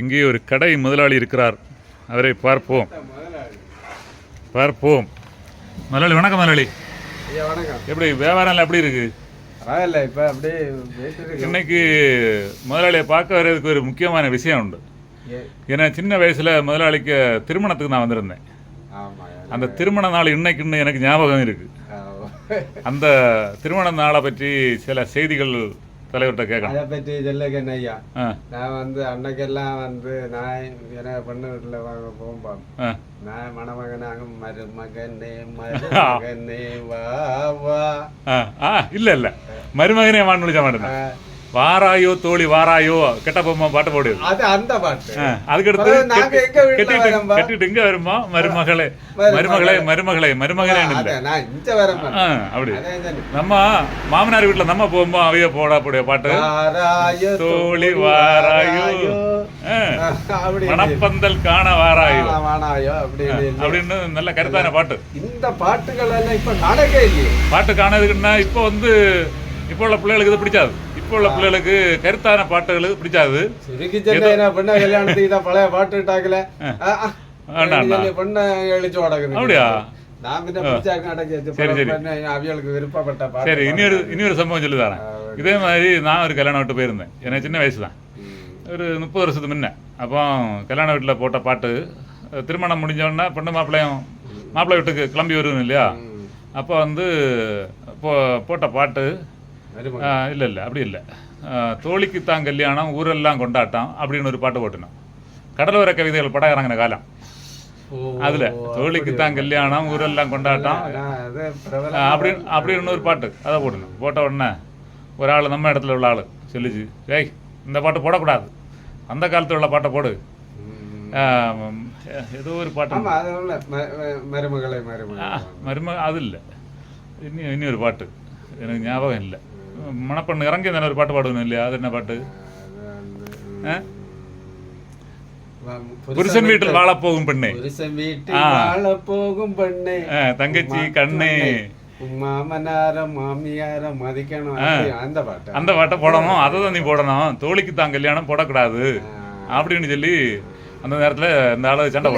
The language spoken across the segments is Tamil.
இங்கே ஒரு கடை முதலாளி இருக்கிறார். அவரை பார்ப்போம். பார்ப்போம். முதலாளி வணக்கம் முதலாளி. எப்படி வியாபாரம் எப்படி இருக்கு? பரவாயில்ல இப்போ அப்படியே இன்னைக்கு முதலாளியை பார்க்க வர்றதுக்கு ஒரு முக்கியமான விஷயம் உண்டு. ஏன்னா சின்ன வயசுல முதலாளிக்கு திருமணத்துக்கு நான் வந்திருந்தேன். அந்த திருமண நாள் இன்னைக்குன்னு எனக்கு ஞாபகம் இருக்கு. அந்த திருமண நாளை பற்றி சில செய்திகள் தலைவர்கிட்ட கேட்கணும். அதை பற்றி சொல்ல கேட்டேன் நான் வந்து அன்னைக்கெல்லாம் வந்து நான் எனக்கு பொண்ணு வீட்டில் வாங்க போகும்போது நான் மணமகனாக மருமகனே மருமகனே வா வா. இல்ல இல்ல. மருமகனே வான்னு விழிச்ச மாட்டேன் வாராயோ தோழி வாராயோ. கெட்ட பொம்மா பாட்டு போடு. அது அந்த பாட்டு. அதுக்கடுத்து கெட்டிட்டு? கெட்டிட்டு இங்க வருமா? மருமகளே. மருமகளே. மருமகளே மருமகளே அப்படி. நம்ம மாமனார் வீட்டுல நம்ம போகும்போ அவைய போடக்கூடிய பாட்டு? தோழி வாராயோ. மணப்பந்தல் காண வாராயோ. அப்படின்னு நல்ல கருத்தான பாட்டு. இந்த பாட்டுகள் எல்லாம் இப்ப இல்லையே. பாட்டு காணதுக்குன்னா இப்போ வந்து இப்போ உள்ள பிள்ளைகளுக்கு இது பிடிக்காது. இப்போ உள்ள பிள்ளைகளுக்கு கருத்தான பாட்டுகளுக்கு என்ன பண்ண கல்யாணத்துக்கு தான் பழைய பாட்டு டாக்கல. பண்ண எழுச்சி உடக்குது அப்படியா? சரி, இன்னொரு இன்னொரு சம்பவம் சொல்லி தரேன். இதே மாதிரி நான் ஒரு கல்யாணம் விட்டு போயிருந்தேன். எனக்கு சின்ன வயசு தான். ஒரு முப்பது வருஷத்துக்கு முன்ன. அப்போ கல்யாண வீட்டில் போட்ட பாட்டு திருமணம் முடிஞ்சோடனே பொண்ணு மாப்பிள்ளையும் மாப்பிள்ளை வீட்டுக்கு கிளம்பி வருவேன் இல்லையா. அப்போ வந்து போ போட்ட பாட்டு. இல்லை இல்லை அப்படி இல்லை. தோழிக்கு தான் கல்யாணம் ஊரெல்லாம் கொண்டாட்டம் அப்படின்னு ஒரு பாட்டு போட்டுனோம். கடலோர கவிதைகள் படம் இறங்கின காலம் அதுல தோழிக்கு தான் கல்யாணம் ஊரெல்லாம் கொண்டாட்டம். நான் அது ஆ, பிரபலம் அப்படி அப்படின்னு ஒரு பாட்டு அதை போடணும் போட்ட உடனே ஒரு ஆள் நம்ம இடத்துல உள்ள ஆள் சொல்லிச்சு ஏய் இந்த பாட்டு போடக்கூடாது. அந்த காலத்துல உள்ள பாட்டை போடு. ஏதோ ஒரு பாட்டு. மருமகளை ஆ, மருமகள். மரும அது இல்லை. இனி இனி ஒரு பாட்டு. எனக்கு ஞாபகம் இல்லை. மணப்பெண்ணு இறங்கி தானே ஒரு பாட்டு பாடணும் இல்லையா? அது என்ன பாட்டு? புருஷன் வீட்டில் வாழ போகும் பெண்ணே. வாழ போகும் பெண்ணே. தங்கச்சி கண்ணே. மாமனார மாமியார மதிக்கணும். அந்த பாட்டு? அந்த பாட்டை போடணும். அதை தான் நீ போடணும். தோழிக்கு தான் கல்யாணம் போடக்கூடாது. அப்படின்னு சொல்லி அந்த நேரத்துல இந்த ஆளு சண்டை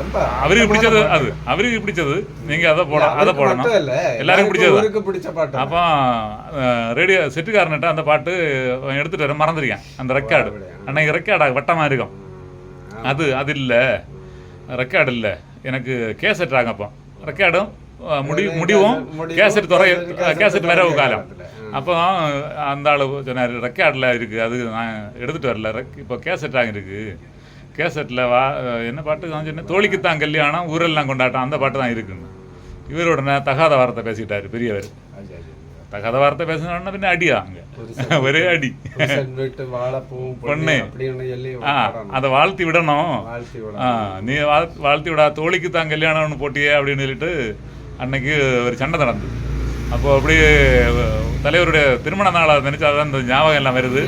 ரொம்ப அவருக்கு பிடிச்சது அது. அவருக்கு பிடிச்சது. நீங்க அதை போட அதை போடணும். எல்லாருக்கும் பிடிச்சது பிடிச்ச பாட்டு. அப்போ ரேடியோ செட்டுக்காரன்ட்ட அந்த பாட்டு எடுத்துட்டு வர மறந்துருக்கேன். அந்த ரெக்கார்டு. அன்னைக்கு ரெக்கார்டா வட்டமா இருக்கும். அது அது இல்லை. ரெக்கார்டு இல்லை. எனக்கு கேசட் ஆகும் அப்போ ரெக்கார்டும் முடி முடிவும் கேசட் துறை கேசட் வர துறை காலம். அப்போ அந்த ஆள் சொன்னார் ரெக்கார்டில் இருக்குது அது நான் எடுத்துகிட்டு வரல. ரெக் இப்போ கேசட் ஆகிருக்கு கேசட்டில் வா என்ன பாட்டு நான் சொன்னேன்? தோழிக்குத்தான் கல்யாணம் ஊரெல்லாம் கொண்டாட்டம் அந்த பாட்டு தான் இருக்குன்னு. இவரோட தகாத வார்த்தை பேசிட்டாரு பெரியவர். தகாத வார்த்தை பேசினோன்னா பின்ன அடியா அங்கே? ஒரே அடி. பொண்ணு. ஆ. அதை வாழ்த்தி விடணும். ஆ நீ வாழ் வாழ்த்தி விடா தோழிக்கு தான் கல்யாணம்னு போட்டியே அப்படின்னு சொல்லிட்டு அன்னைக்கு ஒரு சண்டை நடந்தது. அப்போ அப்படியே தலைவருடைய திருமண நாளை நினைச்சா தான் இந்த ஞாபகம் எல்லாம் வருது.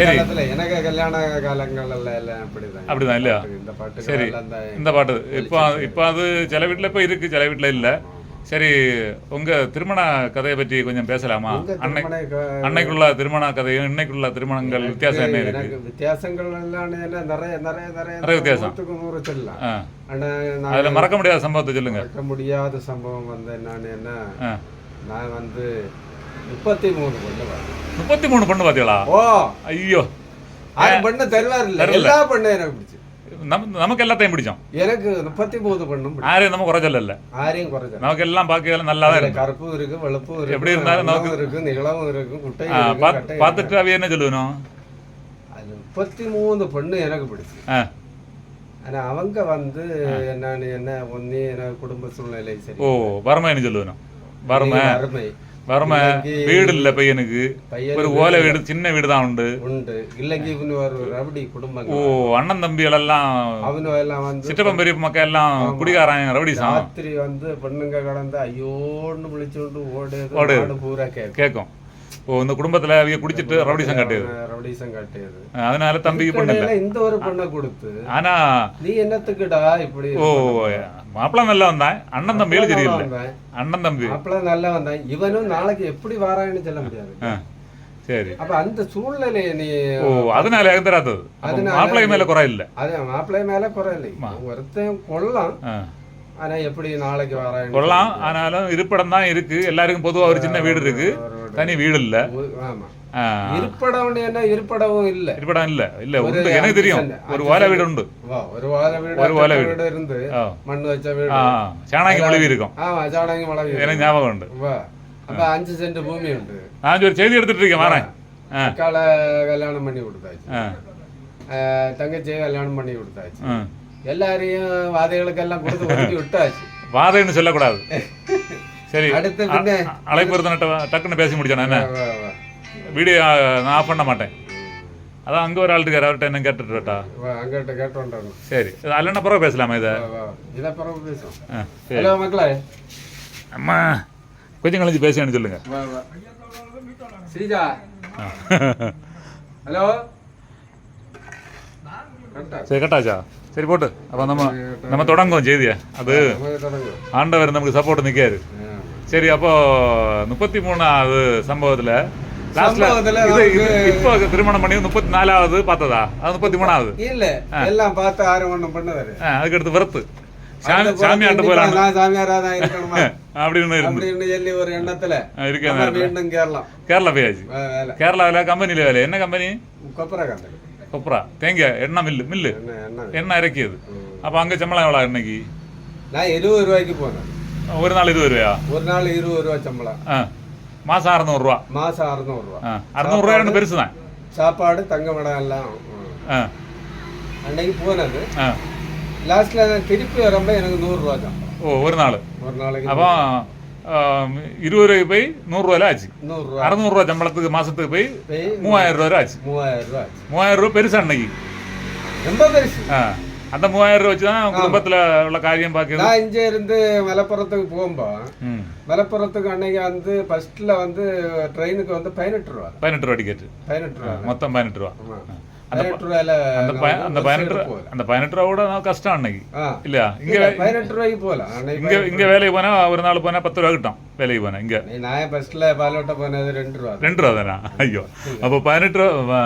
சரி. எனக்கு கல்யாண காலங்கள் எல்லாம் எல்லாம் அப்படிதான். அப்படிதான் இல்லையா? இந்த பாட்டு சரி. இந்த பாட்டு இப்போ இப்போ அது சில வீட்டில் இப்போ இருக்கு சில வீட்டில் இல்லை. சரி உங்க திருமண கதையை பற்றி கொஞ்சம் பேசலாமா? அன்னை அன்னைக்குள்ள திருமண கதையும் இன்னைக்குள்ள திருமணங்கள் வித்தியாசம் என்ன இருக்கு? வித்தியாசங்கள் எல்லாம் நிறைய நிறைய நிறைய நிறைய வித்தியாசம். நூறு சொல்லலாம். அதில் மறக்க முடியாத சம்பவத்தை சொல்லுங்க. மறக்க முடியாத சம்பவம் வந்து நான் என்ன நான் வந்து முப்பத்தி மூணு பொண்ணு. முப்பத்தி மூணு பொண்ணு பார்த்தீங்களா ஓ. ஐயோ. அது பொண்ணு தருவார் இல்ல தரல. எல்லா பொண்ணும் எனக்கு பிடிச்சு. நம் நமக்கு எல்லாத்தையும் பிடிச்சோம் எனக்கு முப்பத்தி மூணு பொண்ணும் யாரையும் நம்ம குறைச்சல இல்லை. யாரையும் குறைச்சல நமக்கு எல்லாம் பார்க்கல நல்லா தான் இருக்கு கருப்பும் இருக்கு வெளுப்பும் இருக்கு எப்படி இருந்தாலும் அகலமும் இருக்கு நீளமும் இருக்கு கட்டையும் பார்த்துட்டு அவைய என்ன சொல்லுவணும் இருக்கு. அது முப்பத்தி மூணு பொண்ணு எனக்கு பிடிச்சு. ஆனா அவங்க வந்து என்னன்னு என்ன ஒன்னே எனக்கு குடும்ப சூழ்நிலை சரி ஓ வறுமை என்ன சொல்லுவணும் வறுமை. அருமை வறுமை வீடு இல்லை பையனுக்கு பையன் ஒரு ஓலை வீடு சின்ன வீடு தான் உண்டு. உண்டு. இல்லைங்க இவனு ஒரு ரவுடி ஓ குடும்பங்கள் அண்ணன் தம்பிகள் எல்லாம் அவனு எல்லாம் வந்து சிற்றப்பன் பெரிய மக்கள் எல்லாம் குடிகாரன் ரவுடிசாம் ராத்திரி வந்து பெண்ணுங்க கடந்து ஐயோன்னு விழிச்சுட்டு ஓடுது ஓடுது. நாடு பூரா கேட்கும் ஓ இந்த குடும்பத்துல அவங்க குடிச்சிட்டு ரவுடிசம் காட்டுது ரவுடிசம் காட்டியது. அதனால தம்பிக்கு பொண்ணு இல்லை. கடையில இந்த ஒரு பொண்ணை கொடுத்து ஆனா நீ என்னத்துக்குடா இப்படி ஓ மாப்பிள்ள நல்லா வந்தான். அண்ணன் சரியில்லை வந்தான். அண்ணன் தம்பி. மாப்பிள்ள நல்லா வந்தான். இவனும் நாளைக்கு எப்படி வாரான்னு சொல்ல முடியாது. சரி. அப்ப அந்த சூழ்நிலையை நீ ஓ அதனால அதனால மாப்பிள்ளை மேல குறை இல்ல. அது மாப்பிள்ளை மேல குறையில்லை ஒருத்தன் கொள்ளலாம். ஆனா எப்படி நாளைக்கு வரேன் கொள்ளலாம் ஆனாலும் இருப்பிடம் தான் இருக்கு. எல்லாருக்கும் பொதுவா ஒரு சின்ன வீடு இருக்கு. தனி வீடு இல்ல. இருப்படம் என்ன இருப்படவும் இல்ல. இருப்பிடம் இல்ல. இல்ல உண்டு. எனக்கு தெரியும். ஒரு ஓலை. வீடு உண்டு ஒரு வாழை வீடு ஒரு அட்டை வீடு. இருந்து ஆ. மண் வச்ச வீடு. சாணாங்கி மொழிவி இருக்கும் ஆமா ஜானகி மழை எனக்கு ஞாபகம் உண்டு. அப்ப அஞ்சு சென்ட் பூமி உண்டு. நான் ஒரு செய்தி எடுத்துட்டு இருக்கேன் வரேன். அக்கால கல்யாணம் பண்ணி கொடுத்தாச்சு. தங்கச்சியை கல்யாணம் பண்ணி கொடுத்தாச்சு. எல்லாரையும் வாதைகளுக்கெல்லாம் கொடுத்து ஒதுக்கி விட்டாச்சு. வாதைன்னு சொல்லக்கூடாது. சரி அடுத்து பின்ன அழைப்பு இருந்த டக்குன்னு பேசி முடிச்சானே என்ன? வீடியோ நான் ஆஃப் பண்ண மாட்டேன். அதான் அங்கே ஒரு ஆள் இருக்காரு அவர்கிட்ட என்ன கேட்டுட்டு வரட்டா? வா அங்கிட்ட கேட்டோண்டாங்க சரி அல்லனா பிறகு பேசலாமா இதை. இதை பிறகு பேசுவோம். ஹலோ மக்களே. அம்மா கொஞ்சம் கழிச்சு பேசுன்னு சொல்லுங்க. ஸ்ரீஜா. ஹலோ. சரி கட்டாச்சா? சரி போட்டு. அப்போ நம்ம நம்ம தொடங்குவோம் செய்தியை. அது ஆண்டவர் நமக்கு சப்போர்ட் நிற்காரு. சரி அப்போ முப்பத்தி மூணாவது சம்பவத்துல இப்போ திருமணம் பண்ணி முப்பத்தி நாலாவது பார்த்ததா? அது முப்பத்தி மூணாவது. இல்ல எல்லாம் பார்த்து ஆறு ஒண்ணும் வெறுத்து சாமி அடுத்த சாமியாட்ட போராட்டம் போயிடலாம் சாமியாரா தான் இருக்கணுமா? அப்படின்னு இருந்து. அப்படின்னு சொல்லி ஒரு எண்ணத்துல இருக்கேன் மீண்டும் கேரளம் கேரளா போயாச்சு. வே- வேலை. கேரளாவில் கம்பெனியில் வேலை. என்ன கம்பெனி? கொப்பரை கந்தல் கொப்ரா தேங்காய் எண்ணெய் மில்லு மில்லு. எண்ணெய் இறக்கியது. அப்போ அங்கே சம்பளம் எவ்வளோ இன்னைக்கு? நான் இருபது ரூபாய்க்கு போனேன். ஒரு நாள் இருபது ரூபாயா ஒரு நாள் இருபது ரூபா சம்பளம் ஆ மாதம் அறநூறுரூவா மாசம் அறுநூறு ரூபா ஆ அறநூறுரூவா பெருசு தான் சாப்பாடு தங்கமடம் எல்லாம் ம். ஆ அன்னைக்கு போனது லாஸ்ட்ல திருப்பி வரும்போது எனக்கு நூறு ரூபா சம்பளம் ஓ ஒரு நாள் ஒரு நாளைக்கு அப்போ இருபது ரூபாய்க்கு போய் நூறுரூவாயில் ஆச்சு நூறு ரூபா அறநூறுவா சம்பளத்துக்கு மாசத்துக்கு போய் மூவாயிரம் ரூபா ஆச்சு மூவாயிரம் ரூபா ஆச்சு. மூவாயிரம் ரூபா பெருசா அன்னைக்கு ரொம்ப பெருசு ஆ அந்த மூவாயிரம் ரூபா வச்சு தான் குடும்பத்துல உள்ள காரியம் பார்க்குறது நான் இங்க இருந்து மலப்புறத்துக்கு போகும்போ. ம். மலப்புறத்துக்கு அன்னைக்கு வந்து ஃபர்ஸ்ட்ல வந்து ட்ரெயினுக்கு வந்து பதினெட்டு ரூபா. பதினெட்டு ரூபா டிக்கெட் பதினெட்டு ரூபா. மொத்தம் பதினெட்டு ரூபா. பதினெட்டு ரூபாயில அந்த பதினெட்டு ரூபா. அந்த பதினெட்டு ரூபா கூட கஷ்டம் அன்னைக்கு. இல்லையா? இங்க பதினெட்டு ரூபாய்க்கு போகலாம் இங்க இங்க வேலைக்கு போனா ஒரு நாள் போனா பத்து ரூபா கிட்டும் வேலைக்கு போனா இங்க. நான் ஃபர்ஸ்ட்ல பாலோட்ட போனது ரெண்டு ரூபா. ரெண்டு ரூபா தானே? ஐயோ. அப்போ பதினெட்டு ரூபா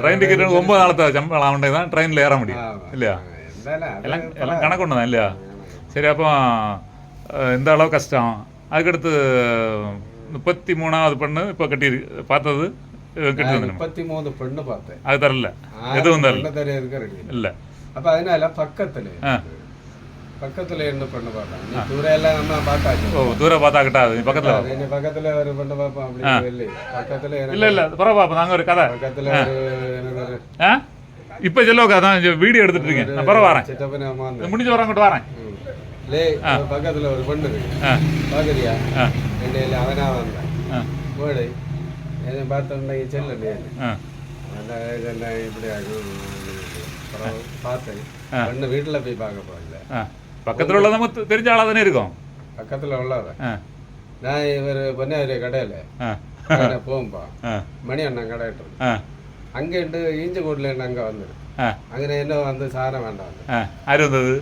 ட்ரெயின் டிக்கெட் ஒன்பது நாளத்தை சம்பளம் ஆகண்டே தான் ட்ரெயினில் ஏற முடியும். இல்லையா? எல்லாம் எல்லாம் கணக்கு ஒன்று தான் இல்லையா சரி அப்போ இந்த அளவு கஷ்டம் அதுக்கடுத்து முப்பத்தி மூணாவது பொண்ணு இப்போ கட்டி பார்த்தது முப்பத்தி மூணு பெண்ணு பார்த்தேன் அது தரல எதுவும் தரல இல்லை அப்ப அதனால பக்கத்துல பக்கத்துல இருந்து பெண்ணு பார்த்தேன் தூரம் எல்லாம் நம்ம பார்த்தாச்சு ஓ தூரம் பார்த்தா கிட்டாது நீ பக்கத்தில் நீ பக்கத்துல ஒரு பெண்ணு பார்ப்போம் அப்படி இல்லை பக்கத்துல இல்லை இல்லை பரவா நாங்கள் ஒரு கதை பக்கத்துல ஒரு இப்போ சொல்லுவோக்கா தான் வீடியோ எடுத்துட்டு இருக்கேன். நான் பரவ வரேன். முடிஞ்ச வரேன் வரேன். ம். லே பக்கத்துல ஒரு பெண்ணு ஆ. என்ன அவனா வந்தான். போடு எதை பார்த்தோம்னா செல்ல அதான் இப்படி ஆகும் பார்த்தேன். பெண்ணு வீட்டுல போய் பார்க்க போகல. பக்கத்தில் உள்ள நம்ம தெரிஞ்ச ஆளாக தானே இருக்கும். பக்கத்துல உள்ளவன். ஆ. நான் இவர் பொன்னாரி கடையில. போகும்பா. மணி அண்ணன் கடை അങ്ങോട്ട് ഈഞ്ചക്കോട്ടിലെ അങ്ങ് വന്നത് അങ്ങനെ എന്നെ വന്ന് സാധനം വേണ്ട ആര് വന്നത്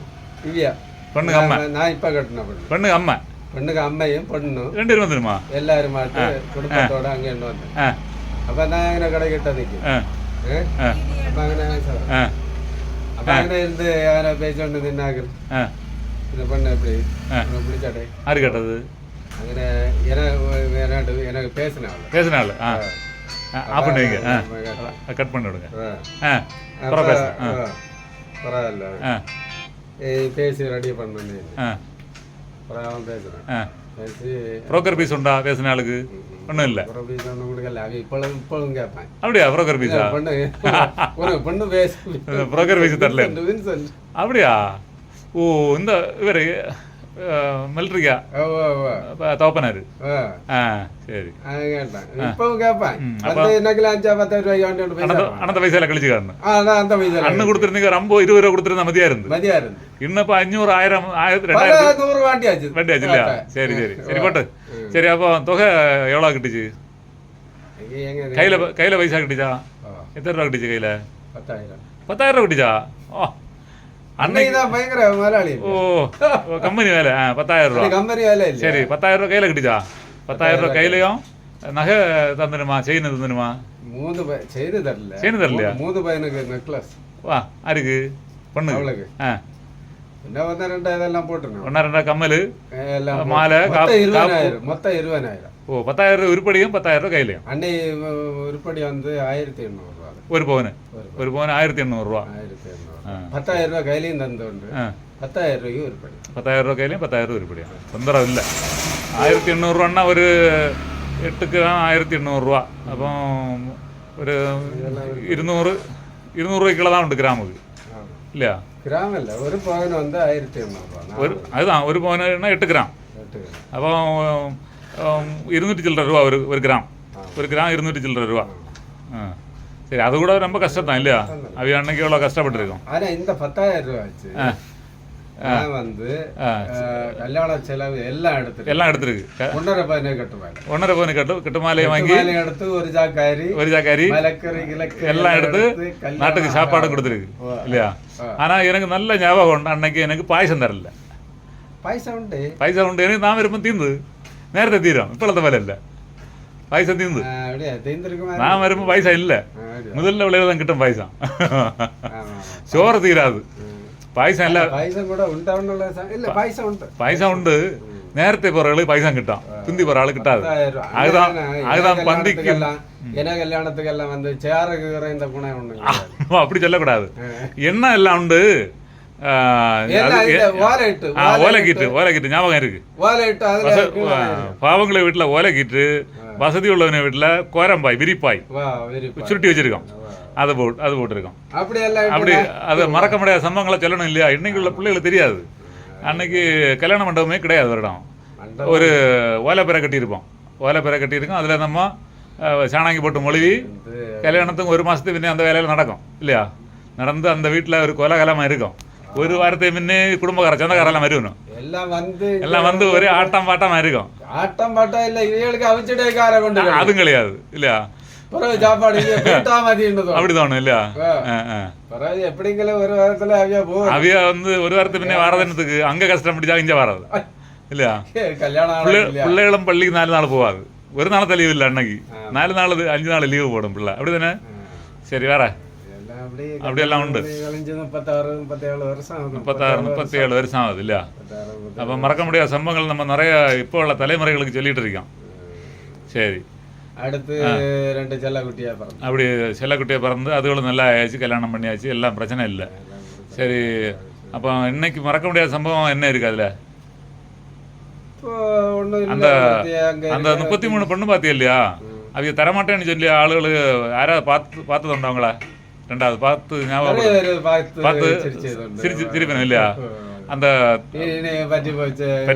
ദിവ്യ പെണ്ണുക്ക് അമ്മ ഞാൻ ഇപ്പൊ കെട്ടണ പെണ്ണ് പെണ്ണുക്ക് അമ്മ പെണ്ണുക്ക് അമ്മയും പെണ്ണും രണ്ടുപേരും വന്നിരുമാ എല്ലാവരുമായിട്ട് കുടുംബത്തോടെ അങ്ങോട്ട് വന്നു അപ്പൊ ഞാൻ അങ്ങനെ കടകിട്ട നിൽക്കും അപ്പൊ അങ്ങനെ അപ്പൊ അങ്ങനെ ഇരുന്ന് അങ്ങനെ പേച്ചോണ്ട് നിന്നാക്കൽ இந்த பண்ண எப்படி பிடிச்சாட்டே யாரு கேட்டது அங்கே எனக்கு எனக்கு பேசினாள் பேசினாள் ஆஃப் பண்ணி வைங்க ஆ. கட் பண்ணி விடுங்க ஆ. ஆ, பரவாயில்ல. ஆ. ஏய், பேசி ரெடி பண்ணு ஆ. பேசுறேன். ஆ. பேசி ப்ரோக்கர் பீஸ் உண்டா? பேசின ஆளுக்கு? ஒன்றும் இல்லை. அப்புறம் பேசி ஒன்றும் கொடுக்கல. அவன் இப்பொழுதும் இப்பொழுதும் கேட்பேன். அப்படியா? ப்ரோக்கர் பீஸா பொண்ணு உனக்கு பொண்ணு பேசி. ப்ரோக்கர் பீஸ் தரல. அப்படியா? ஓ இந்த இவர் மிலிட்ரிக்கா ஓ ஓ ஓ தோப்பனாரு ஓ ஆ சரி அவன் கேட்டான் இப்பவும் கேட்பேன் ம், வந்து என்னக்கில அஞ்சா பத்தாயிரம் ரூபாய்க்கு வாங்கிட்டு வந்து அனந்த பைசா அனந்த பைசா கழிச்சு காரணம் ஆ நான் அந்த பைசா அண்ணன் கொடுத்துருந்தீங்க ஒரு ஐம்பது இருபது ரூபா கொடுத்துருந்தா மதியா இருந்து மதியா இருந்து இன்னும் இப்போ அஞ்சூறு ஆயிரம் ஆயிரத்தி பல அன்னைக்கு தான் பயங்கர முதலாளி ஓ கம்பெனி வேலை. ஆ பத்தாயிரம் ரூபா. கம்பெனி வேலை இல்லை சரி பத்தாயிரம் ரூபா கையில் கிட்டுச்சா பத்தாயிரம் ரூபா கையிலையும் நகை தந்துடுமா? செயின் தந்துடுமா? மூணு பை- செய்து தரல. செய்து தரலையா? மூணு பையனுக்கு நெக்லஸ் வா யாருக்கு பொண்ணு அவளுக்கு. ஆ. வந்து ரெண்டு இதெல்லாம் போட்டுருந்தோம் ஒன்றா ரெண்டா கம்மல் மாலை, இருபதாயிரம் மொத்தம் இருபதாயிரம். ஓ பத்தாயிரம் ரூபா உருப்படியும் பத்தாயிரம் ரூபா கையிலையும். அன்னை உருப்படி வந்து ஆயிரத்தி எண்ணூறு ரூபா ஒரு பவுன். ஒரு ஒரு பவுன். ஆயிரத்தி எண்ணூறுரூவா ஆயிரத்தி எண்ணூறு ஆ. பத்தாயிரம் ரூபாய் கையிலையும் தந்துண்டு ஆ பத்தாயிரம் ரூபாய்க்கு உருப்படி பத்தாயிரம் ரூபா கையிலையும் பத்தாயிரம் ரூபா உருப்படியும் தொந்தரவு இல்லை ஆயிரத்தி எண்ணூறுரூவான்னா ஒரு எட்டுக்கு தான் ஆயிரத்தி எண்ணூறுரூவா அப்போ ஒரு இருநூறு இருநூறுவாய்க்குள்ள தான் உண்டு கிராமுக்கு ஆமா. இல்லையா கிராமம் இல்லை ஒரு பவன் வந்து ஆயிரத்தி எண்ணூறுபா ஒரு அதுதான் ஒரு பவுனுன்னா எட்டு கிராம் அப்போ உம், இருநூற்றி சில்லற ரூபா ஒரு ஒரு கிராம் ஒரு ரூபா சரி அது கூட ரொம்ப கஷ்டம் தான் இல்லையா அவைய அன்னைக்கு எவ்வளோ கஷ்டப்பட்டுருக்கோம் ஆனா இந்த பத்தாயிரம் ஆ நான் வந்து கல்யாண செலவு எல்லாம் எடுத்துட்டு எல்லாம் எடுத்துருக்கு க- ஒன்றரை பையனே கட்டுவாங்க ஒன்றரை பவுன் கட்டு கட்டு மாலையை வாங்கி எடுத்து ஒரு ஜாக்காரி ஒரு ஜாக்காரி எல்லாம் எடுத்து நாட்டுக்கு சாப்பாடு கொடுத்துருக்கு. இல்லையா. ஆனா எனக்கு நல்ல ஞாபகம் உண்டு அன்னைக்கு எனக்கு பாயசம் தரல பாயசம் உண்டு பாயசம் உண்டு எனக்கு நான் விருப்பம் தீர்ந்து நேரத்தை தீரும் இப்பொழுது வேலை இல்லை பாயசம் தீர்ந்து நான் விரும்பம் பாயசம் இல்லை? முதல்ல விளைவு தான் கிட்டும் பாயசம். சோறு தீராது. பாயசம் இல்லை பாயசம் கூட உண்டாவுள்ள இல்ல பாயசம் உண்டு பாயசம் உண்டு நேரத்தை போறவங்களுக்கு பாயசம் கிட்டும் பிந்தி போற ஆளு கிட்டாது. அதுதான் அதுதான் பந்திக்கு கல்யாணத்துக்கெல்லாம், என கல்யாணத்துக்கெல்லாம் வந்து சேருக்கு இந்த குணம் ஒண்ணு அப்படி சொல்லக்கூடாது என்ன எல்லாம் உண்டு எல்லாம் வாழைட்டு, ஆ, ஓலைக்கீட்டு ஓலைக்கீட்டு ஞாபகம் இருக்கு பாவங்களை வீட்டுல ஓலைக்கீட்டு வசதி உள்ளவன வீட்டுல கோரம்பாய் விரிப்பாய். சுருட்டி வச்சிருக்கோம் அதை போட்டு அது போட்டிருக்கோம் அப்படி அதை மறக்க முடியாத சம்பவங்களை சொல்லணும் இல்லையா? இன்னைக்கு உள்ள பிள்ளைகளுக்கு தெரியாது. அன்னைக்கு கல்யாண மண்டபமே கிடையாது வருடம் மண்டபம். ஒரு ஓலை பெற கட்டியிருப்போம். ஓலை பெற கட்டியிருக்கோம். அதில் நம்ம சாணாங்கி போட்டு மொழிவி கல்யாணத்துக்கு ஒரு மாதத்துக்கு முன்னே அந்த வேலையில் நடக்கும். இல்லையா? நடந்து அந்த வீட்டில் ஒரு கோலாகலமாக இருக்கும். ஒரு வாரத்துக்கு முன்னே குடும்பக்கார சொந்தக்காரெல்லாம் வருவணும் எல்லாம் வந்து எல்லாம் வந்து ஒரே ஆட்டம் பாட்டமாக இருக்கும் ஆட்டம் பாட்டம் இல்ல இவங்களுக்கு அவிச்சிட்டே கார கொண்டு வரும். அதுவும் கிடையாது இல்லையா பிறகு சாப்பாடு இங்க போயிட்டா மதியம் அப்படி தோணும் இல்லையா ஆ. ஆ, ஆ. பிறகு எப்படிங்கள ஒரு வாரத்துல அவியா போகும் அவிய வந்து ஒரு வாரத்துக்கு முன்னே வரதுனத்துக்கு அங்கே கஷ்டம் பிடிச்சா இங்கே வராது இல்லையா கல்யாணம் பிள்ளை ஆனது இல்லையா பிள்ளைகளும் பள்ளிக்கு நாலு நாள் போகாது ஒரு நாளത്തെ லீவு இல்லை அன்னைக்கு நாலு நாள் அஞ்சு நாள் லீவு போடும் பிள்ளை அப்படி தானே சரி வேற எல்லாம் அப்படியே அப்படியெல்லாம் உண்டு முப்பத்தாறு முப்பத்தி ஏழு வருஷம் ஆகுது இல்லையா. அப்போ மறக்க முடியாத சம்பவங்கள் நம்ம நிறைய இப்போ உள்ள தலைமுறைகளுக்கு சொல்லிட்டு இருக்கோம் சரி அடுத்து ரெண்டு செல்ல குட்டியா பிறந்து அப்படி செல்லக்குட்டியை பிறந்து அதுகளும் நல்லா ஆயாச்சு கல்யாணம் பண்ணியாச்சு எல்லாம் பிரச்சனை இல்லை சரி அப்போ இன்னைக்கு மறக்க முடியாத சம்பவம் என்ன இருக்கு அதில் அந்த அந்த முப்பத்தி மூணு பொண்ணு பார்த்தியா இல்லையா அவங்க தரமாட்டேன்னு சொல்லி ஆளுகள் யாராவது பார்த்து பார்த்ததுண்டா அவங்கள ரெண்டாவது பார்த்து ஞாபகம் பார்த்து. சிரிச்சு சிரிப்பேன் இல்லையா அந்த பற்றி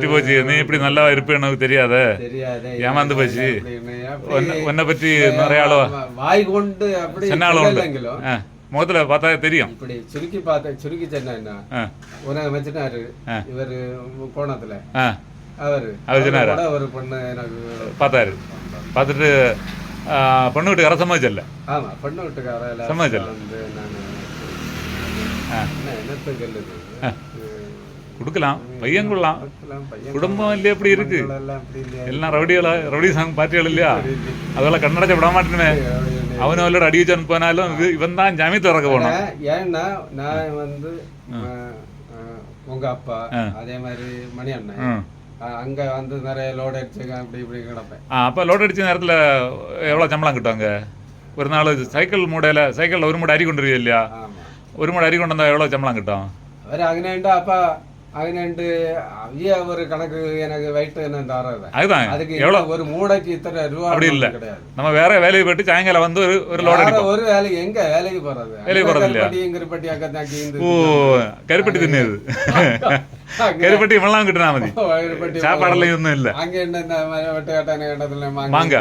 போச்சு நீ இப்படி நல்லா இருப்பேன்னு தெரியாத ஏமாந்து போச்சு உன்னை- பற்றி நிறைய ஆமா, வாய் கொண்டு சின்ன ஆளு உண்டு முகத்தில் பார்த்தா தெரியும் இப்படி சுருக்கி பார்த்த சுருக்கி சொன்னா உனக்கு வச்சுட்டாரு இவரு கோணத்துல அவரு அவர் சொன்னாரா? ஒரு பொண்ணு எனக்கு பார்த்தாரு பார்த்துட்டு പെണ്ണു വീട്ടുകാരെ സമ്മതിച്ചല്ലേ പെണ്ണു വീട്ടുകാരെ സമ്മതിച്ചല്ലേ கொடுக்கலாம் பையன் கொள்ளலாம் குடும்பம் இல்லையா எப்படி இருக்கு? எல்லாம் ரவுடிகளா ரவுடி சாங் பார்ட்டிகள் இல்லையா? அதெல்லாம் கண்ணடைச்ச விட மாட்டேனே அவனும் அவளோட அடி வச்சு அனுப்பினாலும் இவன் தான் ஜாமீத்து இறக்க போனோம் ஏன்னா நான் வந்து உங்க அப்பா அதே மாதிரி மணி அண்ணன். அங்க வந்து நிறைய லோட் அடிச்சுக்க அப்படி இப்படி கிடப்பேன். ஆ அப்போ லோட் அடிச்ச நேரத்தில் எவ்வளோ சம்பளம் கிட்டுவாங்க ஒரு நாள் சைக்கிள் மூடையில் சைக்கிளில் ஒரு மூடை அரி கொண்டு இல்லையா? ஒரு மூடை அரி கொண்டு வந்தால் எவ்வளோ சம்பளம் கிட்டும்? அவர் அங்கனேண்டு அப்பா அங்கனேண்டு அவிய ஒரு கணக்கு எனக்கு வயிற்று என்ன தராது அதுதான். அதுக்கு எவ்வளோ ஒரு மூடைக்கு இத்தனை ரூபா அப்படி இல்ல. கிடையாது. நம்ம வேற வேலையை போயிட்டு சாயங்காலம் வந்து ஒரு ஒரு லோட் வேற ஒரு வேலைக்கு எங்க வேலைக்கு போறது? வேலைக்கு போறது இல்லையா? கருப்பட்டி அங்க தாக்கி இந்த ஓ கருப்பட்டி தின்னது. கருப்பட்டி இவெல்லாம் கிட்டுனா மதி. சாப்பாடெல்லாம் ஒன்றும் இல்லை. அங்க என்ன இந்த மாதிரி வெட்ட கட்டான இடத்துல மாங்க.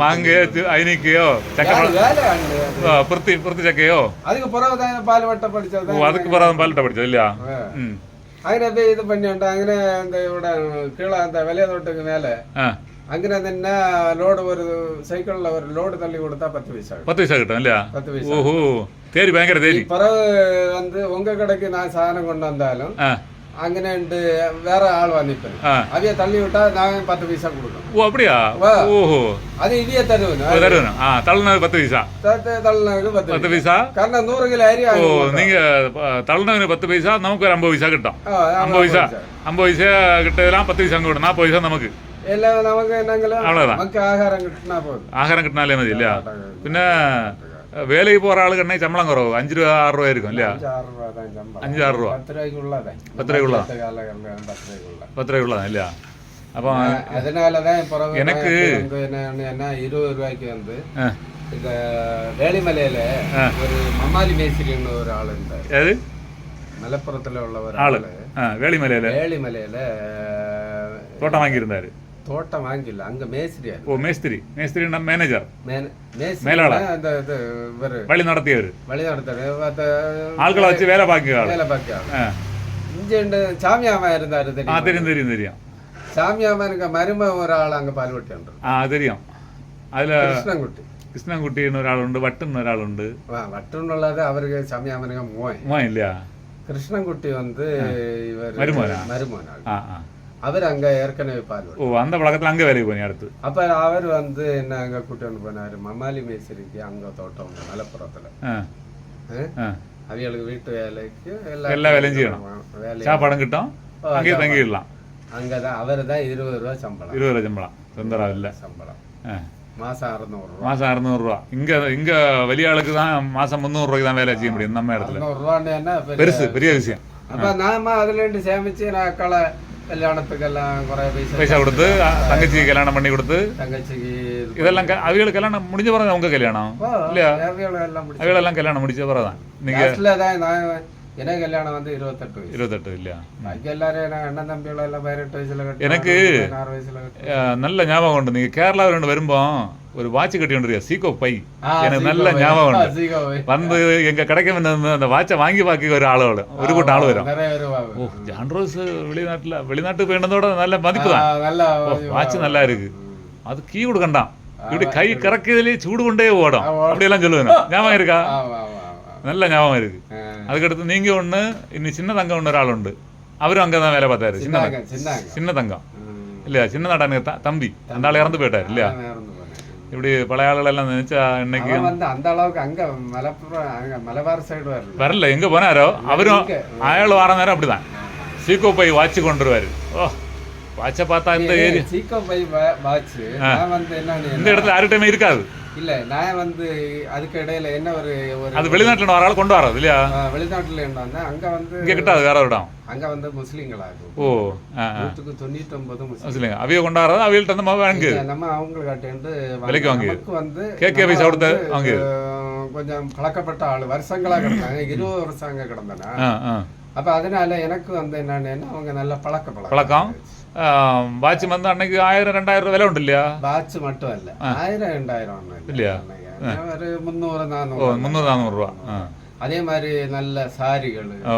மாங்கு. ஐனிக்கையோ சக்கரை புருத்தி புருத்தி சக்கையோ. அதுக்கு பிறகு தான் பால் வட்ட படிச்சது அதுக்கு பிறகு படிச்சது இல்லையா? ம். பண்ணிட்டு அங்கே அந்த இவட கீழே அந்த வெளிய தோட்டுக்கு மேல ஆ. அங்கே என்ன லோடு ஒரு சைக்கிள்ல ஒரு லோடு தள்ளி கொடுத்தா பத்து பைசா பத்து பைசா கிட்டும் இல்லையா? பத்து பைசா. ஓஹோ தேரி பயங்கர தேரி பிறகு வந்து உங்க கடைக்கு நான் சாதனம் അങ്ങനെ വേറെ ആൾ വന്നിപ്പോ അവയെ തള്ളി വിട്ടാ നാളെ പത്ത് പൈസ കൊടുക്കും ഓ അപ്പടിയാ ഓഹോ അത് ഇടിയെ തരുന്നു തരുന്നു ആ തള്ളുന്നത് പത്ത് പൈസ തള്ളുന്നതിന് പത്ത് പൈസ കാരണം നൂറ് കിലോ അരി ഓ നിങ്ങൾ തള്ളുന്നതിന് പത്ത് പൈസ നമുക്ക് ഒരു അമ്പത് പൈസ കിട്ടും അമ്പത് പൈസ അമ്പത് പൈസ കിട്ടതെല്ലാം പത്ത് പൈസ അങ്ങ് കിട്ടും നാൽപ്പത് പൈസ നമുക്ക് എല്ലാം നമുക്ക് ആഹാരം കിട്ടണ ആഹാരം കിട്ടണാലേ മതി ഇല്ല പിന്നെ வேலைக்கு போகிற ஆளுக்கு என்ன சம்பளம் குறவு? அஞ்சு ரூபா ஆறு ரூபா இருக்கும் இல்லையா? அஞ்சு ஆறு ரூபா பத்து ரூபாய்க்கு உள்ளதான் பத்து ரூபாய்க்கு உள்ளதான் பத்து ரூபாய்க்கு உள்ளதான் இல்லையா? அப்போ அதனால தான் எனக்கு என்னன்னா இருபது ரூபாய்க்கு வந்து இந்த வேலிமலையில ஒரு மம்மாலி மேஸ்திரின்னு ஒரு ஆள் இருந்தார். அது மலப்புறத்தில் உள்ள ஒரு ஆள். வேலிமலையில. வேலிமலையில தோட்டம் வாங்கியிருந்தாரு. தோட்டம் வாங்கில அங்க மேஸ்திரியா ஓ மேஸ்திரி மேஸ்திரின்னா மேனேஜர் மேஸ்திரி மேலாளர். அந்த இது இவரு வழி நடத்தியவர் வழி நடத்துறது மத்த ஆட்களை வச்சு வேலை பார்க்க ஆள் வேலை பார்க்க ஆ இங்க சாமியாமா இருந்தாரு ஆ தெரியும் தெரியும் தெரியும் தெரியும் சாமியாமனுக்கு மரும ஒரு ஆள் அங்க பால்வட்டி ആ தெரியும் அதில் கிருஷ்ணங்குட்டி കൃഷ്ണൻകുട്ടിന്ന് ഒരാളുണ്ട് വട്ടെന്ന് ഒരാളുണ്ട് வட்டுன்னுள்ளது அவருக்கு சாமியாமனுக்கு மோய் മോൻ ഇല്ല கிருஷ்ணங்குட்டி வந்து இவர் மருமகனா? மருமகனாள் ആ ആ அவர் அங்க ஏற்கனவே பார்வை ஓ அந்த பழக்கத்துல அங்க வேலைக்கு போனீங்க அடுத்து? அப்ப அவர் வந்து என்ன அங்க கூட்டிட்டு போனாரு? மமாலி மேசிரிக்கு அங்க தோட்டம் மலப்புறத்துல. அவங்களுக்கு வீட்டு வேலைக்கு எல்லா வேலையும் செய்யணும். சாப்பாடும் கிட்டோம் அங்கே தங்கிடலாம். அங்கதான் அவர் தான் இருபது ரூபா சம்பளம். இருபது ரூபா சம்பளம். தொந்தரா இல்ல. சம்பளம். மாசம் அறுநூறு மாசம் அறுநூறு ரூபா. இங்க இங்க வெளியாளுக்கு தான் மாசம் முந்நூறு ரூபாய்க்கு தான் வேலை செய்ய முடியும் நம்ம இடத்துல. பெருசு பெரிய விஷயம். அப்ப நாம அதுல இருந்து சேமிச்சு நான் களை கல்யாணத்துக்கெல்லாம் குறைய பைசா பைசா கொடுத்து தங்கச்சிக்கு கல்யாணம் பண்ணி கொடுத்து தங்கச்சிக்கு இது இதெல்லாம் அவிகளுக்கு கல்யாணம் முடிஞ்ச பிறகு உங்க கல்யாணம் இல்லையா? அவிகளெல்லாம் கல்யாணம் முடிச்ச பிறகு தான். நீங்க தான் நான் எனக்கு கல்யாணம் வந்து இருபத்தெட்டு வயசு. இருபத்தெட்டு இல்லையா? பாக்கி எல்லாரும் எனக்கு அண்ணன் தம்பிகள் எல்லாம் பதினெட்டு வயசுல எனக்கு- வயசுல அஹ், நல்ல ஞாபகம் உண்டு. நீங்க கேரளா ரெண்டு வரும்போ ஒரு வாட்ச் கட்டி கொண்டு சீக்கோ பை ஆ, எனக்கு நல்ல சீக்கிரம் ஞாபகம் போய். உண்டு சீக்கிரம் போய். வந்து எங்க கடைக்கு வந்து அந்த வாட்சை வாங்கி பாக்க ஒரு ஆளு வரும் ஒரு கூட்டம் ஆளு வரும் நிறைய பேர் வாங்க. ஓ ஜான் ரோஸ் வெளிநாட்டுல வெளிநாட்டு போயினதோட நல்ல மதிப்பு ஆ, தான் நல்லா வாட்ச் நல்லா இருக்கு அது கீ கொடுக்கண்டாம் இப்படி கை கறக்கிறதுலயே சூடு கொண்டே ஓடும் அப்படி எல்லாம் சொல்லுவேன் ஞாபகம் இருக்கா ஆமா ஆமா ஆமா நல்ல ஞாபகம் இருக்கு ஆ. அதுக்கடுத்து நீங்க ஒண்ணு இன்னி சின்ன தங்கம் ஒன்று ஒரு ஆள் உண்டு அவரும் அங்கதான் வேலை பார்த்தாரு சின்ன சின்னாங்க தங்கம் சின்னாங்க சின்ன தங்கம் ம். இல்லையா சின்ன நாட்டானுக்கு த- தம்பி அந்த ஆள் இறந்து போயிட்டார் இல்லையா நான் இறந்து போனேன். இப்படி பழைய ஆளுகள் எல்லாம் நினைச்சா இன்னைக்கு வந்து அந்த அளவுக்கு அங்க மலப்புறம் அங்க மலபார் சைடு வரல. வரல. எங்க போனாரோ? அவரும். அயாள் வார நேரம் அப்படிதான். சீக்கோ பை வாட்ச் கொண்டு வருவாரு ஓ வாட்சை பார்த்தா இந்த ஏரியா சீக்கோ பை வாட்ச் வந்து என்ன இந்த இடத்துல யார்கிட்டயுமே இருக்காது. இல்ல நான் வந்து அதுக்கு இடையில என்ன ஒரு ஒரு அது வெளிநாட்டுல வர ஆள் கொண்டு வராது இல்லையா? வெளிநாட்டுல என்ன வந்தேன் அங்க வந்து இங்க கிட்டாது வேற ஒரு இடம். அங்க வந்து முஸ்லீம்களாகும். ஓ நூற்றுக்கு தொண்ணூத்தி ஒன்பது முஸ்லீம். அவைய கொண்டு வராது அவைகள்ட்ட வந்து வாங்கு. நம்ம அவங்களுக்காட்டு விலைக்கு வாங்கி. வந்து நம்ம பைசா கொடுத்து வந்து, வாங்கி. கொஞ்சம் பழக்கப்பட்ட ஆளு வருஷங்களா கிடந்தாங்க இருபது வருஷம் அங்க கிடந்தனா. அப்ப அதனால எனக்கு வந்து என்னன்னு அவங்க நல்ல பழக்க பழக்கம். வந்து விலை இல்லையா வாட்ச் மட்டும் இல்ல ஆயிரம் ரெண்டாயிரம் ஒண்ணும் இல்ல. இல்லையா? அன்னைக்கு ஒரு முந்நூறு ஓ நானூறு முந்நூறு நானூறு ரூபா ஆ அதே மாதிரி நல்ல சாரிகள் ஓ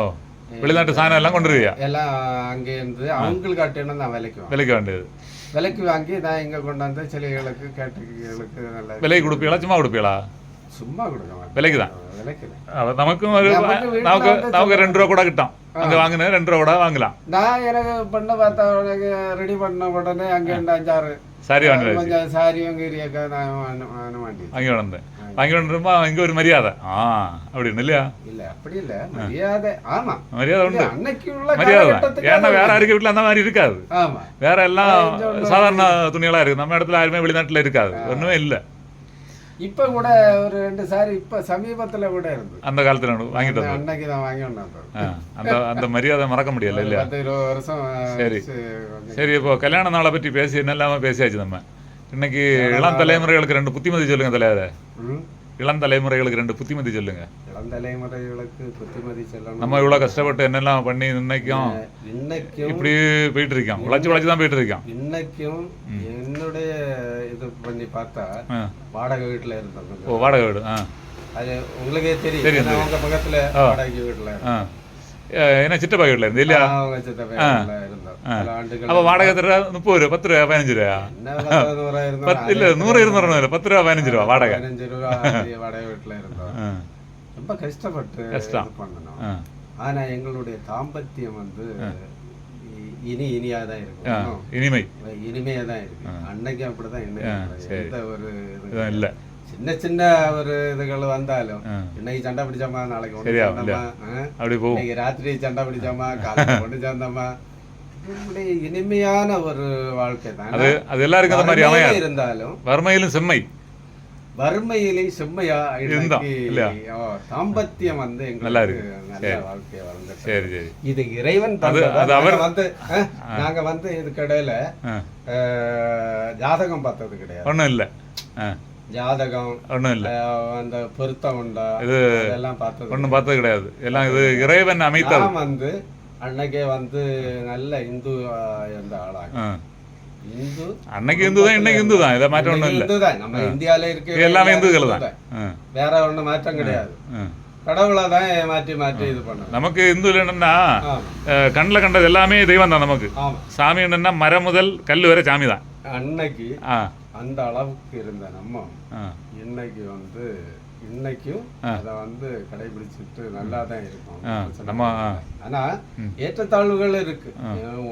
வெளிநாட்டு சாதனம் எல்லாம் கொண்டு வருவியா எல்லாம் அங்கே இருந்து அவங்களுக்கு நான் விலைக்கு வாங்க விலைக்கு வேண்டியது விலைக்கு வாங்கி நான் இங்க கொண்டாந்து சிலைகளுக்கு கேட்டரிகளுக்கு நல்ல விலைக்கு கொடுப்பீங்களா சும்மா கொடுப்பீங்களா சும்மா கொடுக்க மாட்டேன் விலைக்கு தான் விலைக்கு நமக்கும் ஒரு நமக்கு நமக்கு வந்து ரெண்டு ரூபா கூட கிட்டும் அங்க வாங்கின ரெண்டு ரூபா கூட வாங்கலாம். நான் எனக்கு பண்ண பார்த்தா உனக்கு ரெடி பண்ண உடனே அங்கே இருந்து அஞ்சாறு. சரி வாங்கி கொஞ்சம் சாரியும் கீரியாக்கா நான் வாங்க- மாட்டேன். வாங்கி வந்தேன் வாங்கி வந்துருமா இங்க ஒரு மரியாதை. ஆ அப்படின்னு இல்லையா? இல்ல அப்படி இல்ல. மரியாதை ஆமா. மரியாதை உண்டு. அன்னைக்கு உள்ள மரியாதை ஏன்னா வேற யாருக்கு வீட்டுல அந்த மாதிரி இருக்காது. ஆமா. வேற எல்லாம் சாதாரண துணிகளா இருக்கு. நம்ம இடத்துல யாருமே வெளிநாட்டுல இருக்காது. ஒண்ணுமே இல்ல. இப்ப கூட ஒரு ரெண்டு சாரி இப்ப சமீபத்துல கூட இருந்து. அந்த காலத்துல நான் வாங்கிட்டு வந்தோம் அன்னைக்கு தான் வாங்கி அந்த அந்த மரியாதை மறக்க முடியல இல்லையா? பத்து இருபது வருஷம் சரி. சரி, இப்போ கல்யாண நாளை பற்றி பேசி என்னெல்லாம பேசியாச்சு நம்ம? இன்னைக்கு இளம் தலைமுறைகளுக்கு ரெண்டு புத்திமதி சொல்லுங்க ம். இளம் தலைமுறைகளுக்கு ரெண்டு புத்திமதி சொல்லுங்க. இளம் தலைமுறைகளுக்கு புத்திமதி செல்லணும். நம்ம இவ்வளவு கஷ்டப்பட்டு என்னெல்லாம் பண்ணி இன்னைக்கும் இன்னைக்கும் இப்படி போயிட்டு இருக்கோம் உழைச்சு உழைச்சு தான் போயிட்டு இருக்கோம் இன்னைக்கும் என்னுடைய இது பண்ணி பார்த்தா. வாடகை வீட்டுல இருந்தோம் ஓ வாடகை வீடு அது உங்களுக்கே தெரியும். அவங்க பக்கத்துல வாடகை வீட்டுல ஆ ஏ, என்ன சித்தப்பா வீட்டில் இருந்து இல்லையா அப்போ வாடகை தர முப்பது ரூபா பத்து ரூபா பதினஞ்சு ரூபா என்ன பத்து இல்ல நூறு இருநூறு இல்லை பத்து ரூபா பதினஞ்சு ரூபா வாடகை வாடகை வீட்டுல இருந்தோம் ரொம்ப கஷ்டப்பட்டு கஷ்டம். பண்ணணும் ஆ ஆனா எங்களுடைய தாம்பத்தியம் வந்து இனி இனியா தான் இருக்கும் இனிமை இனிமையா தான் இருக்கு அன்னைக்கு அப்படிதான். எந்த ஒரு இல்லை சின்ன சின்ன ஒரு இதுகள் வந்தாலும். இன்னைக்கு சண்டை பிடிச்சோமா? நாளைக்கு சேர்ந்தோமா ஆ? அப்படி போகும். இன்னைக்கு ராத்திரி சண்டை பிடிச்சோமா? காலையில சேர்ந்தோமா இப்படி இனிமையான ஒரு வாழ்க்கை தான். அது அது எல்லாருக்கும் அந்த மாதிரி அமையாது. இருந்தாலும் வறுமையிலும் செம்மை. வறுமையிலே செம்மையா? ஓ, தாம்பத்தியம் வந்து நல்லா எங்களுக்கு. நல்ல சரி. வாழ்க்கையை வளர்ந்துட்டு சரி சரி. இது இறைவன் அது- அவர்- வந்து நாங்க வந்து இதுக்கிடையில ஜாதகம் பார்த்தது கிடையாது. ஒன்றும் இல்லை. ஜாதகம் ஒன்றும் இல்லை. அந்த பொருத்தம் உண்டா? இது அதெல்லாம் பார்த்தது ஒன்றும் பார்த்தது கிடையாது. எல்லாம் இது இறைவன் அமைத்தது நான் வந்து அன்னைக்கே வந்து நல்ல இந்து இருந்த ஆளாக? இந்து? அன்னைக்கு இந்து தான் இன்னைக்கு இந்து தான். இதை மாற்றம் ஒன்றும் இல்லை. இந்து தான். நம்ம இந்தியால இருக்க எல்லாமே இந்துக்கள் தான். வேற ஒண்ணும் மாற்றம் கிடையாது. கடவுளை தான் மாற்றி மாற்றி இது பண்ணணும். நமக்கு இந்து என்னன்னா கண்ணில் கண்டது எல்லாமே தெய்வம் தான் நமக்கு சாமி என்னன்னா மரம் முதல் கல் வரை சாமி தான் அன்னைக்கு அந்த அளவுக்கு இருந்த நம்ம இன்னைக்கு வந்து இன்னைக்கும் அதை வந்து கடைபிடிச்சிட்டு நல்லா தான் இருக்கும். ஆனா ஏற்றத்தாழ்வுகள் இருக்கு.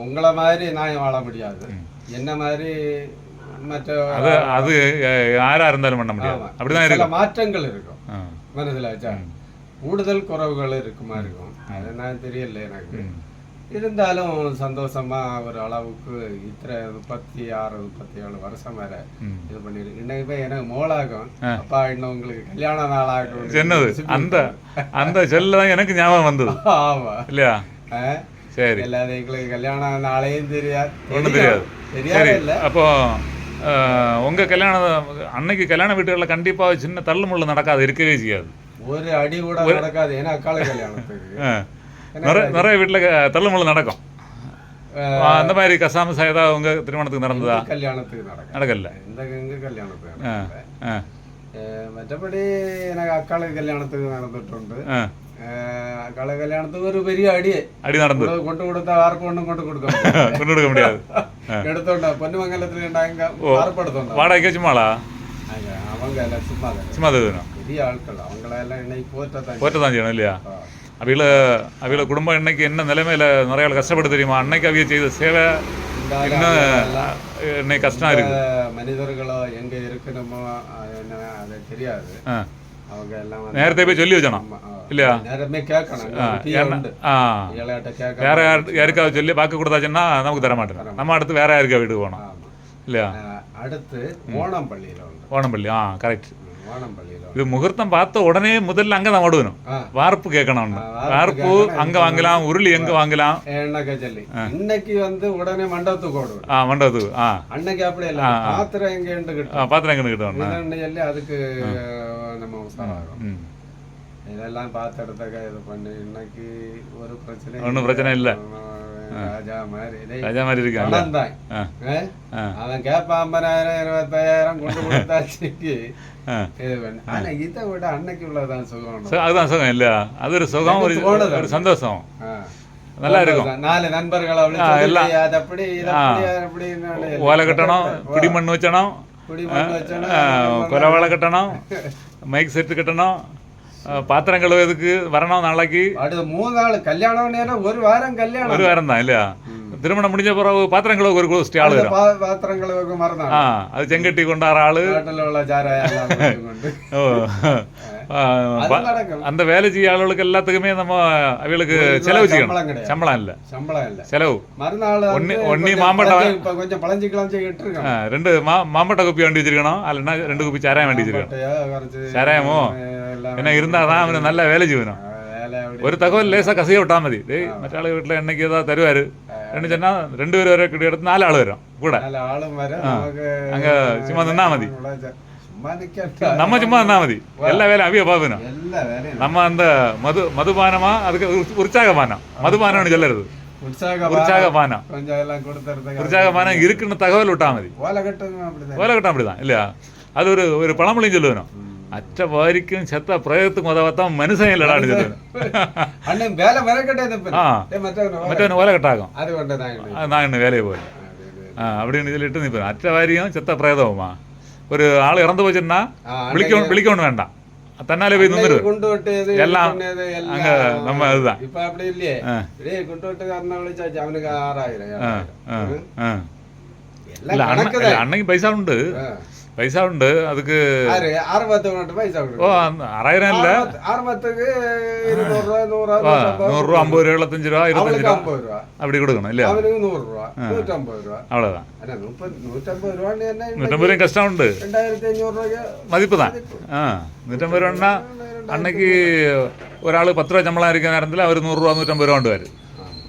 உங்களை மாதிரி நான் வாழ முடியாது. என்ன மாதிரி மற்ற அது யாரா இருந்தாலும் பண்ண முடியாது. அப்படிதான் சில இருக்கும். மாற்றங்கள் இருக்கும். வச்சா. கூடுதல் குறவுகள் இருக்குமா இருக்கும். அது நான் தெரியல எனக்கு. இருந்தாலும் சந்தோஷமா ஒரு அளவுக்கு இத்தனை முப்பத்தி ஆறு முப்பத்தி ஏழு வருஷம் வரை ம். இது பண்ணிருக்கு இன்னைக்கு எனக்கு மோளாகும். அப்பா இன்னும் உங்களுக்கு கல்யாண நாள் ஆகும் என்னது? அந்த அந்த செல்ல தான் எனக்கு ஞாபகம் வந்தது. ஆமா. இல்லையா? சரி. எல்லாரும் எங்களுக்கு கல்யாண நாளையும் தெரியாது. ஒன்றும் தெரியாது. தெரியாது இல்ல. அப்போ அஹ், உங்க கல்யாணம் அன்னைக்கு கல்யாண வீட்டுகளில் கண்டிப்பா சின்ன தள்ளுமுள்ள நடக்காது இருக்கவே செய்யாது. ஒரு அடி கூட நடக்காது. ஏன்னா அக்கால கல்யாணத்துக்கு. நிறைய நிறைய வீட்டில் தள்ளுமுள்ள நடக்கும். அந்த மாதிரி கசாமஸ் ஏதாவது உங்க திருமணத்துக்கு நடந்ததா? கல்யாணத்துக்கு நடக்கல. இந்த எங்க கல்யாணத்துக்கு மற்றபடி எனக்கு அக்காளு கல்யாணத்துக்கு நடந்துட்டுண்டு. அக்காள கல்யாணத்துக்கு ஒரு பெரிய அடி. அடி நடந்தது. கொண்டு கொடுத்தா யாருக்கும் ஒன்றும் கொண்டு கொடுக்க கொண்டு கொடுக்க முடியாது. எடுத்தோண்டா பொண்ணு மங்கலத்துல நாங்க வாரப்படுத்தோம் வாடகை சும்மாளா அவங்க எல்லாம் சும்மா சும்மா பெரிய ஆட்கள் அவங்களெல்லாம் இன்னைக்கு போற்ற தான் செய்யணும் இல்லையா அவில அவில குடும்பம் இன்னைக்கு என்ன நிலைமையில நிறைய கஷ்டப்பட்டு தெரியுமா? அன்னைக்கு அவிய செய்த சேவை இன்னும் இன்னைக்கு கஷ்டம் இருக்கு மனிதர்களோ எங்க இருக்கணுமோ என்ன அது தெரியாது. அவங்க எல்லாம் நேரத்தை போய் சொல்லி வச்சணும். இல்லையா? நேரமே கேட்கணும். வேற யாரு யாருக்காவது சொல்லி வாக்கு கொடுத்தாச்சுன்னா நமக்கு தர மாட்டேன் நம்ம அடுத்து வேற யாருக்கா வீட்டுக்கு போகணும். இல்லையா? அடுத்து உண்டு. ஓணம்பள்ளி ஆ கரெக்ட். இது முகூர்த்தம் பார்த்த உடனே முதல்ல அங்கே தான் ஓடுவேணும் வார்ப்பு கேட்கணும் வார்ப்பு அங்க வாங்கலாம் உருளி எங்க வாங்கலாம். இன்னைக்கு வந்து உடனே மண்டபத்துக்கு ஓடுவோம் ஆ மண்டபத்துக்கு ஆ. அன்னைக்கு அப்படி இல்ல. பாத்திரம் எங்க இருந்து கிட்டும் ஆ, பாத்திரம் எங்கே இதுன்னு சொல்லி அதுக்கு நம்ம உசாராகும் இதெல்லாம் பாத்திரத்தக்க இது பண்ணி. இன்னைக்கு ஒரு பிரச்சனை ஒன்றும் பிரச்சனை இல்லை. ராஜா மாதிரி இருக்கேன் அவன் கேட்பான் ஐம்பதாயிரம் இருபத்தாயிரம் கொண்டு கொடுத்தாச்சுக்கு ஆ இது விட அன்னைக்கு உள்ளதான் சுகம். அதுதான் சுகம். இல்லையா அது ஒரு சுகம் ஒரு சந்தோஷம். நல்லா இருக்கும். நாலு நண்பர்கள் அப்படின்னு ஓலை கட்டணும் பிடி மண் வச்சணும். குடி மண் வச்சோன்னா, கொலை வாழை கட்டணும் மைக் செட்டு கட்டணும் பாத்திரம் கழுவுறதுக்கு வரணும் நாளைக்கு. அடுத்த மூணு நாள் கல்யாணம் நேரம் ஒரு வாரம் கல்யாணம். ஒரு வாரம் தான் இல்லையா? திருமணம் முடிஞ்ச பிறகு பாத்திரம் கழுவுக்கு ஒரு கோஷ்டி ஆள் வரும். பா- பாத்திரங்களுக்கு மறந்தான் ஆ அது செங்கட்டி கொண்டாடுற ஆளு. ஓ அந்த வேலை செய்ய ஆளுகளுக்கு எல்லாத்துக்குமே நம்ம அவங்களுக்கு செலவு செய்யணும். சம்பளம் இல்லை. சம்பளம் இல்ல. செலவு. மறுநாள் வந்து ஒண்ணு- ஒண்ணி கொஞ்சம் பழஞ்சி- கிளஞ்சி ஆ, ரெண்டு மா மாம்பட்ட குப்பி வண்டி வச்சிருக்கணும். இல்லைன்னா ரெண்டு குப்பி சாராயம் வண்டி வச்சிருக்கணும். சாராயமோ? ஏன்னா இருந்தால் தான் அவனுக்கு நல்ல வேலை செய்யணும். ஒரு தகவல் லேசாக கசைய விட்டா மதி. டேய் மற்ற வீட்டில் என்னைக்கு ஏதாவது தருவார்? ரெண்டு சொன்னா ரெண்டு பேர் வர எடுத்து நாலு ஆள் வரும் கூட. நல்ல ஆளும் வர நமக்கு அங்க சும்மா நின்னா மதி. சும்மா நிக்க நம்ம சும்மா இருந்தா மதி. எல்லா வேலையும் அவிய வேலையும். நம்ம அந்த மது மதுபானமா அதுக்கு உற்ச- உற்சாகபானம். மதுபானம்னு சொல்லுறது உற்சாக உற்சாகபானம். உற்சாகபானம் இருக்குன்னு தகவல் விட்டா மதி. ஓலை கட்டுங்க அப்படிதான். ஓலக்கட்டம் அப்படிதான் இல்லையா? அது ஒரு ஒரு பழமொழியும் சொல்லுவேன். ಅಚ್ಚವಾರಿಕಂ ಸತ್ತ ಪ್ರಯತ್ನ ಓದವತ್ತ ಮನಸ್ಸೇ ಇಲ್ಲ ಆಡಿದ್ರು ಅಣ್ಣ ಬೇಲೆ ಮೆರಕಟ್ಟೆ ಮತ್ತವನು ಓಲಕಟ್ಟಾகும் நான் வேலையை போய் அப்படின்னு இதில் இட்டு நிற்பேன் அற்ற வாரியம் செத்த பிரேதவுமா ஒரு ஆள் இறந்து போச்சுன்னா விழிக்கணும் விழிக்கணும் வேண்டாம் தன்னாலே போய் நின்றுடும் எல்லாம் அங்க நம்ம அதுதான் இப்ப அப்படி இல்லையே கொண்டு விட்டு அவனுக்கு ஆறாயிரம் இல்ல அண்ணன் அன்னைக்கு பைசா உண்டு ரூபா அப்படி கொடுக்கணும் இல்லையா அவனுக்கு நூறு ரூபா நூற்றம்பது ரூபா அவ்வளவுதான் ஆனா முப்பது நூற்றம்பது ரூபான்னு என்ன நூற்றம்பது ரூபாயும் கஷ்டம் உண்டு ரெண்டாயிரத்தி ஐநூறு ரூபாய்க்கு மதிப்பு தான் ஆ நூற்றம்பது ரூபான்னா அன்னைக்கு ஒரு ஆள் பத்து ரூபா சம்பளம் இருக்கிற நேரத்தில் அவர் நூறுரூவா நூற்றம்பது ரூபா வாண்டுவார்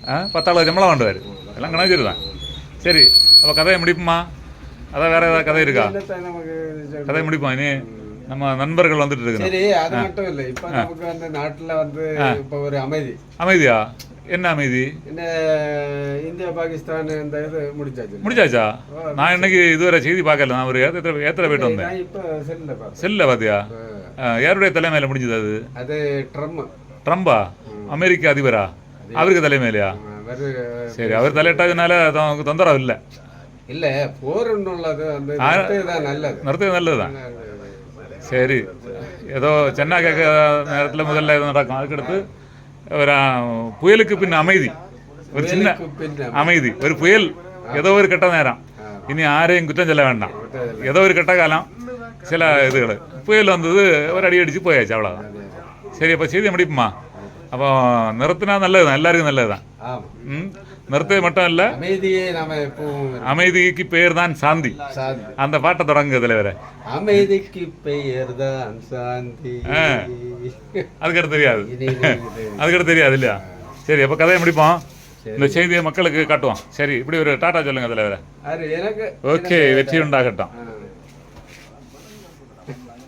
ஆ பத்தாள் சம்பளம் வாண்டுவார் எல்லாம் கணக்கு தான் சரி அப்போ கதையை முடிப்புமா அதான் வேற ஏதாவது கதை இருக்கா? கதையை முடிப்போம். இனி நம்ம நண்பர்கள் வந்துட்டு இருக்கணும். சரி அது மட்டும் இல்ல. இப்ப நமக்கு வந்து நாட்டுல வந்து இப்ப ஒரு அமைதி. அமைதியா? என்ன அமைதி? இந்த இந்தியா பாகிஸ்தான் இந்த இது முடிச்சாச்சு. முடிச்சாச்சா? நான் இன்னைக்கு இதுவரை செய்தி பார்க்கல. நான் ஒரு ஏத்திர ஏத்திர போயிட்டு வந்தேன். நான் இப்ப செல்ல பார்த்தேன் செல்ல பாத்தியா ஆ, யாருடைய தலைமையில முடிஞ்சது அது? அது ட்ரம் ட்ரம்பா? அமெரிக்க அதிபரா? அவருக்கு தலைமையிலையா? சரி அவர் தலையிட்டதுனால தொந்தரவு இல்லை. இல்ல போர்ன்னு உள்ளது வந்து நல்லது. நிறுத்தது நல்லதுதான். சரி. ஏதோ சென்னா கேட்க நேரத்தில் முதல்ல இது நடக்கும். அதுக்கடுத்து ஒரு புயலுக்கு பின் அமைதி. ஒரு சின்ன அமைதி. ஒரு புயல் ஏதோ ஒரு கெட்ட நேரம். இனி யாரையும் குற்றம் சொல்ல வேண்டாம். ஏதோ ஒரு கெட்ட காலம். சில இதுகள். புயல் வந்தது ஒரு அடி அடிச்சு போயாச்சு அவ்வளோதான் சரி அப்போ செய்தி முடிப்புமா? அப்போ நிறுத்தினா நல்லதுதான். எல்லாருக்கும் நல்லதுதான். ஆமா. ம்? நிறுத்தது மட்டும் இல்லை. அமைதியே நாம எப்பவும் அமைதிக்கு பெயர் தான் சாந்தி. அந்த பாட்டை தொடங்குது தலைவரை அமைதிக்கு பெயர் தான் சாந்தி அதுக்கடுத்து தெரியாது. அதுக்கடுத்து தெரியாது இல்லையா? சரி அப்போ கதையை முடிப்போம். இந்த செய்தியை மக்களுக்கு காட்டுவோம். சரி இப்படி ஒரு டாட்டா சொல்லுங்க தலைவரை அது எனக்கு ஓகே வெற்றி உண்டாகட்டும்